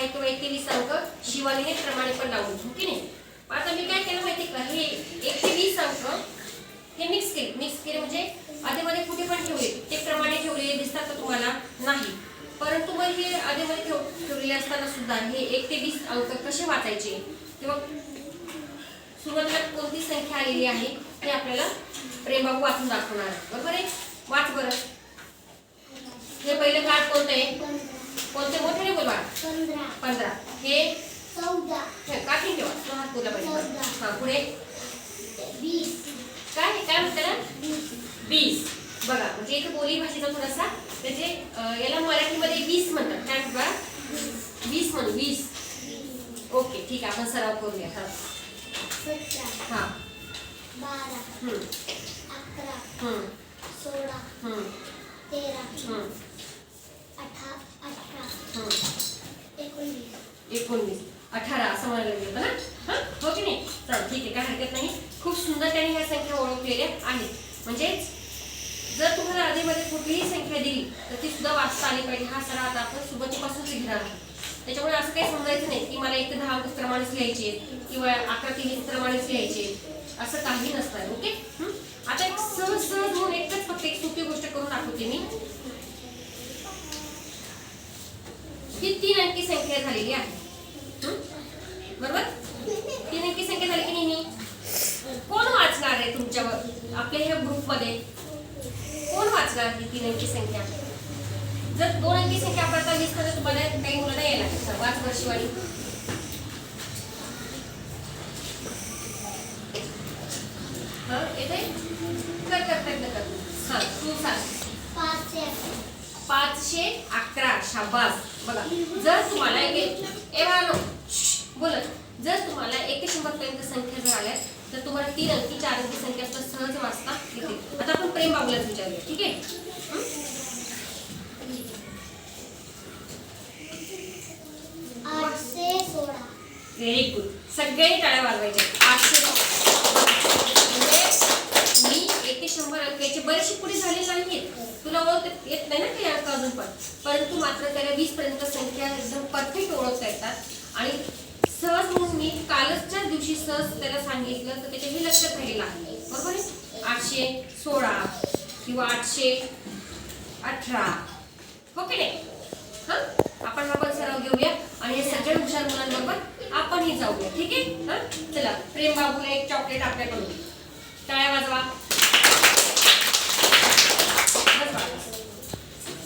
आहे तो एक वीस अंक शिवाने हे प्रमाणे पण लावून घेऊ की नाही? आता मी काय केलं माहिती का? हे एक ते वीस अंक हे मिक्स केले. मिक्स केले म्हणजे आधीमध्ये कुठे पण ठेवले ते प्रमाणे ठेवलेले दिसतात का तुम्हाला? नाही. परंतु मग हे आधीमध्ये ठेव ठेवलेले असताना सुद्धा हे एक ते वीस अंक कसे वाचायचे? किंवा सुरुवातीला कोणती संख्या आलेली आहे? हे आपल्याला प्रेमबाबू वाचून दाखवणार बरोबर आहे? वाच बरं. हे पहिलं कार्ड कोणतं आहे? बाळा पंधरा. हे? चौदा. हे काठी ठेवा. हात तुला पाहिजे. हा पुढे. काय काय म्हणते ना? वीस. बघा म्हणजे इथे बोली भाषेचा थोडासा अं, याला मराठीमध्ये वीस म्हणतात. काय? वीस म्हणू. वीस. ओके ठीक आहे. आपण सराव करूया. हा. हा. बारा. हम्म, अकरा. हम्म, सोळा. हम्म, तेरा हम्म, अठरा अठरा हम्म. एकोणवीस अठरा असं म्हणायला गेलं ना हा? हो की नाही? चल ठीक आहे. काय हरकत नाही. खूप सुंदर त्याने ह्या संख्या ओळखलेल्या आहेत. म्हणजेच जर तुम्हाला आधीमध्ये कुठलीही संख्या दिली तर ती सुद्धा वाचता आली पाहिजे. हा सराव आता आपण सुरुवातीपासूनच घेणार आहोत. त्याच्यामुळे असं काही समजायचं नाही की मला एक दहा अंक प्रमाणेच लिहायचे किंवा अकरा तीन वीस प्रमाणेच लिहायचे असं काही नसतं ओके? आता एक सहज सहज म्हणून एकच फक्त एक सोपी गोष्ट करून दाखवते मी. ही तीन अंकी संख्या झालेली आहे हं? बरोबर तीन अंकी संख्या झाली की नाही ही? कोण वाचणार आहे तुमच्यावर आपल्या ह्या ग्रुपमध्ये कोण वाचणार ही तीन अंकी संख्या? जर दोन अंकी संख्या आता लिस्टमध्ये तुम्हाला काही मुलांना यायला लागेल. वाच बरं शिवानी. हा येते कर कर प्रयत्न कर. हा तू सांग. पाचशे. अकरा शाबास. बघा जर तुम्हाला एक बोलत. जर तुम्हाला एक शंभर पर्यंत संख्या आल्या तर तुम्हाला तीन अंकी चार अंकी संख्या असतात सहज वाचता येते. आता आपण प्रेम बाबूलाच विचारूया ठीक आहे? व्हेरी गुड सगळे टाळ्या वाजवायचे. आठशे म्हणजे मी एक ते शंभर अंकाचे बरेचसे पुढे झाले नाहीत तुला ओळख येत नाही ना काही अंक अजून पण. परंतु मात्र त्याला वीस पर्यंत संख्या एकदम परफेक्ट ओळखता येतात. आणि सहज म्हणून मी कालच्या दिवशी सहज त्याला सांगितलं तर त्याच्या हे लक्षात राहील. बरोबर आहे? आठशे सोळा किंवा आठशे अठरा. हो की नाही? हां? आपण हा पण सराव घेऊया आणि या सगळ्या हुशार मुलांबरोबर आपणही जाऊया. ठीक आहे? हं? चला प्रेम बाबूला एक चॉकलेट आपल्याकडून.